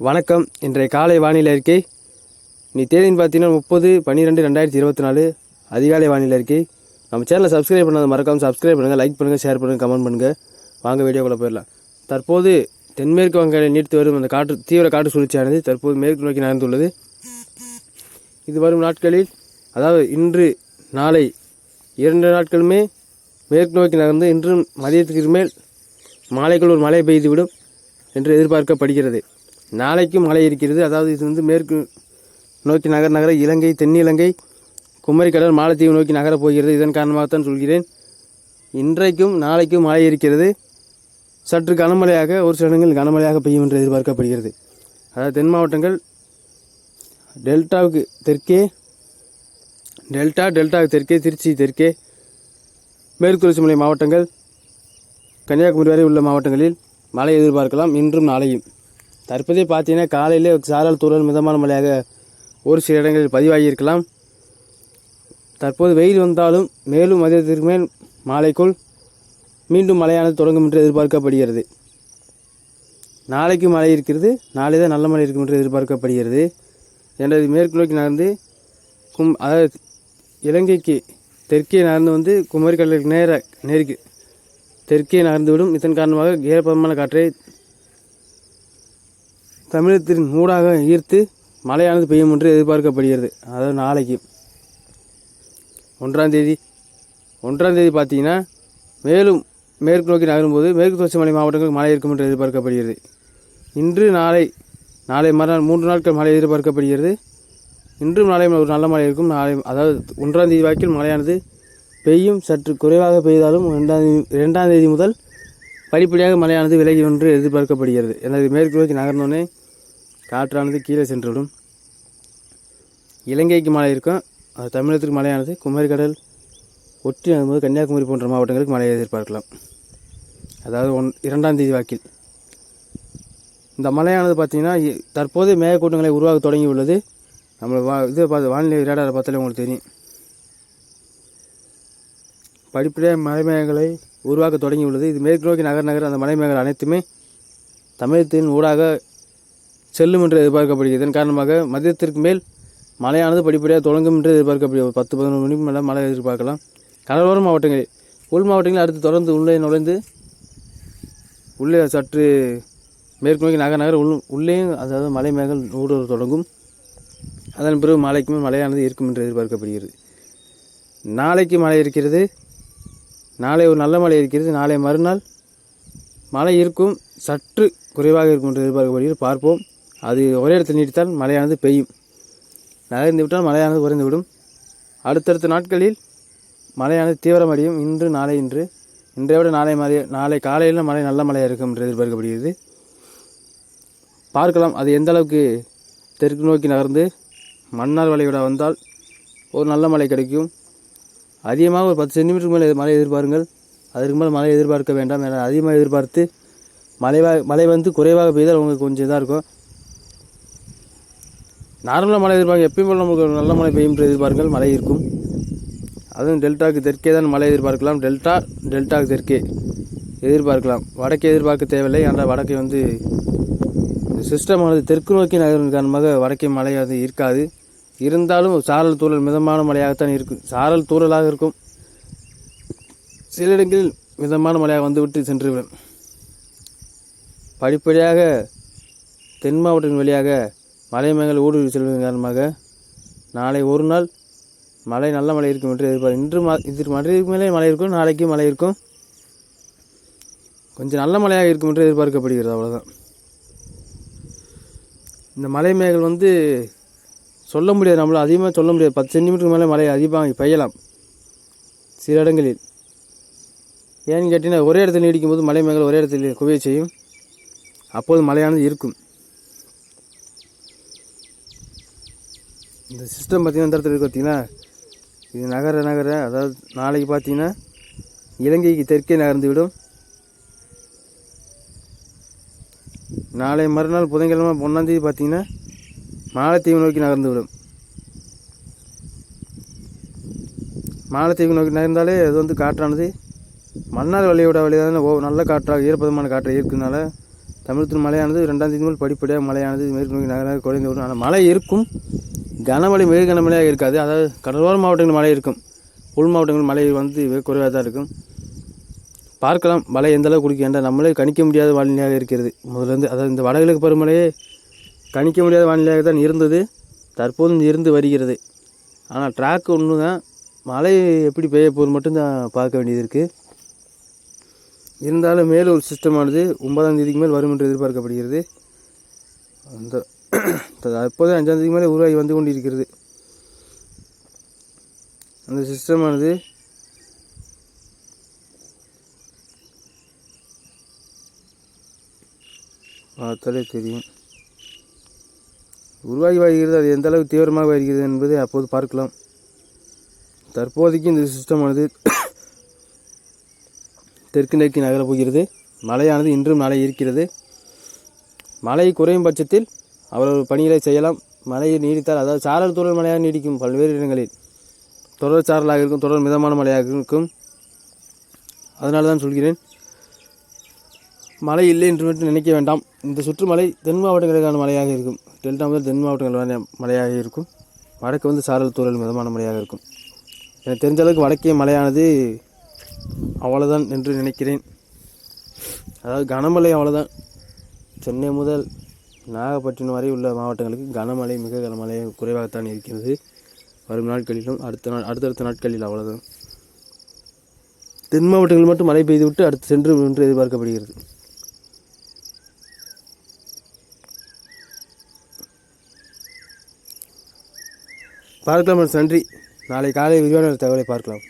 வணக்கம். இன்றைய காலை வானிலை அறிக்கை. நீ தேதின்னு பார்த்தீங்கன்னா முப்பது பன்னிரெண்டு ரெண்டாயிரத்தி இருபத்தி நாலு அதிகாலை வானிலை அறிக்கை. நம்ம சேனலை சப்ஸ்கிரைப் பண்ணாத மறக்காமல் சப்ஸ்கிரைப் பண்ணுங்கள் லைக் பண்ணுங்கள் ஷேர் பண்ணுங்கள் கமெண்ட் பண்ணுங்கள் வாங்க வீடியோக்குள்ளே போயிடலாம். தற்போது தென்மேற்கு வங்காள நீடித்து வரும் அந்த காற்று தீவிர காற்று சுழற்சியானது தற்போது மேற்கு நோக்கி நகர்ந்துள்ளது. இது வரும் நாட்களில் அதாவது இன்று நாளை இரண்டு நாட்களுமே மேற்கு நோக்கி நகர்ந்து இன்றும் மதியத்துக்கு மேல் மாலைக்குள் ஒரு மழை பெய்துவிடும் என்று எதிர்பார்க்கப்படுகிறது. நாளைக்கும் மழை இருக்கிறது. அதாவது இது வந்து மேற்கு நோக்கி நகர் நகர இலங்கை தென்னிலங்கை குமரிக்கடல் மாலத்தீவு நோக்கி நகரப் போகிறது. இதன் காரணமாகத்தான் சொல்கிறேன். இன்றைக்கும் நாளைக்கும் மழை இருக்கிறது. சற்று கனமழையாக ஒரு சில இடங்கள் கனமழையாக பெய்யும் என்று எதிர்பார்க்கப்படுகிறது. அதாவது தென் மாவட்டங்கள் டெல்டாவுக்கு தெற்கே டெல்டா டெல்டாவுக்கு தெற்கே திருச்சி தெற்கே மேற்கு மலை மாவட்டங்கள் கன்னியாகுமரி வரை உள்ள மாவட்டங்களில் மழை எதிர்பார்க்கலாம். இன்றும் நாளையும். தற்போதைய பார்த்தீங்கன்னா காலையிலே சாரல் தூரல் மிதமான மழையாக ஒரு சில இடங்களில் பதிவாகியிருக்கலாம். தற்போது வெயில் வந்தாலும் மேலும் மதியத்திற்கு மேல் மாலைக்குள் மீண்டும் மழையானது தொடங்கும் என்று எதிர்பார்க்கப்படுகிறது. நாளைக்கு மழை இருக்கிறது நாளை தான் நல்ல மழை இருக்கும் என்று எதிர்பார்க்கப்படுகிறது. எனது மேற்கு நோக்கி நகர்ந்து கும் அதாவது இலங்கைக்கு தெற்கே நகர்ந்து வந்து குமரிக்கடலுக்கு நேர நேருக்கு தெற்கே நகர்ந்துவிடும். இதன் காரணமாக ஈரப்பதமான காற்றை தமிழகத்தின் ஊடாக ஈர்த்து மழையானது பெய்யும் என்று எதிர்பார்க்கப்படுகிறது. அதாவது நாளைக்கு. ஒன்றாம் தேதி. ஒன்றாம் தேதி பார்த்தீங்கன்னா மேலும் மேற்கு நோக்கி நகரும்போது மேற்கு தொடர்ச்சி மலை மாவட்டங்களுக்கு மழை இருக்கும் என்று எதிர்பார்க்கப்படுகிறது. இன்று நாளை நாளை மறுநாள் மூன்று நாட்கள் மழை எதிர்பார்க்கப்படுகிறது. இன்றும் நாளை ஒரு நல்ல மழை இருக்கும். நாளை அதாவது ஒன்றாம் தேதி வாக்கில் மழையானது பெய்யும். சற்று குறைவாக பெய்தாலும் ரெண்டாம் தேதி ரெண்டாம் தேதி முதல் படிப்படியாக மழையானது விலகி ஒன்று எதிர்பார்க்கப்படுகிறது. எனது மேற்கு நோக்கி நகர்ந்தோடனே காற்றானது கீழே சென்றுவிடும். இலங்கைக்கு மழை இருக்கும். அது தமிழகத்துக்கு மழையானது. குமரிக்கடல் ஒட்டி நகரும்போது கன்னியாகுமரி போன்ற மாவட்டங்களுக்கு மழையை எதிர்பார்க்கலாம். அதாவது ஒன் இரண்டாம் தேதி வாக்கில். இந்த மழையானது பார்த்திங்கன்னா தற்போது மேகக்கூட்டங்களை உருவாக தொடங்கி உள்ளது நம்ம வா இது பார்த்து வானிலை ரேடாரை பார்த்தாலே உங்களுக்கு தெரியும். படிப்படியாக மலை மேகங்களை உருவாக்க தொடங்கி உள்ளது இது மேற்கு நோக்கி நகர் நகர் அந்த மலை மேகங்கள் அனைத்துமே தமிழகத்தின் ஊடாக செல்லும் என்று எதிர்பார்க்கப்படுகிறது. இதன் காரணமாக மதியத்திற்கு மேல் மழையானது படிப்படியாக தொடங்கும் என்று எதிர்பார்க்கப்படுகிறது. பத்து பதினொன்று மணிக்கு மேலே மழை எதிர்பார்க்கலாம். கடலோர மாவட்டங்களில் உள் மாவட்டங்களில் அடுத்து தொடர்ந்து உள்ளே நுழைந்து உள்ளே சற்று மேற்கு நோக்கி நகர் நகர் உள் உள்ளேயும் அதாவது மலை மேகங்கள் ஊடுருவ தொடங்கும். அதன் பிறகு மழைக்குமே மழையானது இருக்கும் என்று எதிர்பார்க்கப்படுகிறது. நாளைக்கு மழை இருக்கிறது. நாளை ஒரு நல்ல மழை இருக்கிறது. நாளை மறுநாள் மழை இருக்கும். சற்று குறைவாக இருக்கும் என்று எதிர்பார்க்கப்படுகிறது. பார்ப்போம். அது ஒரே இடத்தில் நீடித்தால் மழையானது பெய்யும். நகர்ந்து விட்டால் மழையானது குறைந்துவிடும் அடுத்தடுத்த நாட்களில் மழையானது தீவிரமடையும். இன்று நாளை இன்று. இன்றைய விட நாளை மழை நாளை காலையில் மழை நல்ல மழையாக இருக்கும் என்று எதிர்பார்க்கப்படுகிறது. பார்க்கலாம் அது எந்த அளவுக்கு தெற்கு நோக்கி நகர்ந்து மன்னார் வளைகுடா வந்தால் ஒரு நல்ல மழை கிடைக்கும். அதிகமாக ஒரு பத்து சென்டிமீட்டருக்கு மேலே மழை எதிர்பாருங்கள். அதற்கு மேலே மழை எதிர்பார்க்க வேண்டாம் என அதிகமாக எதிர்பார்த்து மழைவாக மழை வந்து குறைவாக பெய்தால் உங்களுக்கு கொஞ்சம் இதாக இருக்கும். நார்மலாக மழை எதிர்பார்க்க எப்பயும் போல நமக்கு நல்ல மழை பெய்யும் என்று மழை இருக்கும். அதுவும் டெல்டாக்கு தெற்கே தான் மழை எதிர்பார்க்கலாம். டெல்டா டெல்டாக்கு தெற்கே எதிர்பார்க்கலாம். வடக்கே எதிர்பார்க்க தேவையில்லை ஆனால் வடக்கே வந்து சிஸ்டமானது தெற்கு நோக்கி நகரின் காரணமாக வடக்கே மழை அது இருக்காது. இருந்தாலும் சாரல் தூறல் மிதமான மழையாகத்தான் இருக்கும். சாரல் தூறலாக இருக்கும். சில இடங்களில் மிதமான மழையாக வந்துவிட்டு சென்றுவிடும். படிப்படியாக தென் மாவட்டத்தின் வழியாக மலை ஊடுருவி செல்வதன் காரணமாக நாளை ஒரு நாள் மழை நல்ல மழை இருக்கும் என்று எதிர்பார்க்க இன்று ம இன்று மழைக்கு மேலே மழை இருக்கும் நாளைக்கு மழை இருக்கும். கொஞ்சம் நல்ல மழையாக இருக்கும் என்று எதிர்பார்க்கப்படுகிறது அவ்வளோதான் இந்த மலை மேகங்கள் வந்து சொல்ல முடியாது நம்மளால் அதிகமாக சொல்ல முடியாது. பத்து சென்டிமீட்டருக்கு மேலே மழை அதிகமாக பெய்யலாம் சில இடங்களில். ஏன்னு கேட்டிங்கன்னா ஒரே இடத்துல நீடிக்கும் போது மலை மேகங்கள் ஒரே இடத்துல குவிய செய்யும். அப்போது மழையானது இருக்கும். இந்த சிஸ்டம் பார்த்திங்கன்னா இந்த இடத்துல இருக்குது பார்த்தீங்கன்னா இது நகர நகர அதாவது நாளைக்கு பார்த்தீங்கன்னா இலங்கைக்கு தெற்கே நகர்ந்து விடும். நாளை மறுநாள் புதன்கிழமை ஒன்றாந்தேதி பார்த்திங்கன்னா மாலத்தீவு நோக்கி நகர்ந்து விடும். மாலத்தீவு நோக்கி நகர்ந்தாலே அது வந்து காற்றானது. மன்னார் வழியோட வழியாக ஓ நல்ல காற்றாக ஈரப்பதமான காற்றாக இருக்கிறதுனால தமிழகத்தில் மழையானது ரெண்டாம் தேதி முதல் படிப்படியாக மழையானது மேற்கு நோக்கி நகராக குறைந்து வரும் ஆனால் மழை இருக்கும். கனமழை மிக கனமழையாக இருக்காது. அதாவது கடலோர மாவட்டங்களில் மழை இருக்கும். உள் மாவட்டங்களில் மழை வந்து மிக குறைவாக தான் இருக்கும். பார்க்கலாம். மழை எந்த அளவுக்கு குடிக்கும் நம்மளே கணிக்க முடியாத வானிலையாக இருக்கிறது. முதலேருந்து அதாவது இந்த வடகிழக்கு பருவமழையே கணிக்க முடியாத வானிலையாக தான் இருந்தது. தற்போதும் இருந்து வருகிறது. ஆனால் ட்ராக் ஒன்று தான் மழை எப்படி பெய்ய போகுது மட்டும்தான் பார்க்க வேண்டியது இருக்குது இருந்தாலும் மேலும் ஒரு சிஸ்டமானது ஒன்பதாம் தேதிக்கு மேல் வரும் என்று எதிர்பார்க்கப்படுகிறது. அந்த அப்போதே அஞ்சாம் தேதி மேலே உருவாகி வந்து கொண்டிருக்கிறது. அந்த சிஸ்டமானது பார்த்தாலே தெரியும். உருவாகி வருகிறது அது எந்த அளவுக்கு தீவிரமாக வருகிறது என்பதை அப்போது பார்க்கலாம். தற்போதைக்கு இந்த சிஸ்டமானது தெற்கு நோக்கி நகரப் போகிறது. மழையானது இன்றும் நாளை இருக்கிறது. மழை குறையும் பட்சத்தில் அவ்வளவு பணிகளை செய்யலாம். மழையை நீடித்தால் அதாவது சாரல் தொடர் மழையாக நீடிக்கும் பல்வேறு இடங்களில். தொடர் சாரலாக இருக்கும் தொடர் மிதமான மழையாக இருக்கும். அதனால தான் சொல்கிறேன். மழை இல்லை என்று மட்டும் நினைக்க வேண்டாம். இந்த சுற்றுமலை தென் மாவட்டங்களுக்கான மழையாக இருக்கும். டெல்டா முதல் தென் மாவட்டங்களுக்கான மழையாக இருக்கும். வடக்கு வந்து சாரல் தூரல் மிதமான மழையாக இருக்கும். எனக்கு தெரிஞ்ச அளவுக்கு வடக்கே மழையானது அவ்வளோதான் என்று நினைக்கிறேன். அதாவது கனமழை அவ்வளோதான் சென்னை முதல் நாகப்பட்டினம் வரை உள்ள மாவட்டங்களுக்கு கனமழை மிக கனமழை குறைவாகத்தான் இருக்கிறது. வரும் நாட்களிலும் அடுத்த நாள் அடுத்தடுத்த நாட்களில் அவ்வளோதான் தென் மாவட்டங்களில் மட்டும் மழை பெய்துவிட்டு அடுத்து சென்று என்று எதிர்பார்க்கப்படுகிறது. பார்க்கலாம் நன்றி. நாளை காலை விரிவான தகவலை பார்க்கலாம்.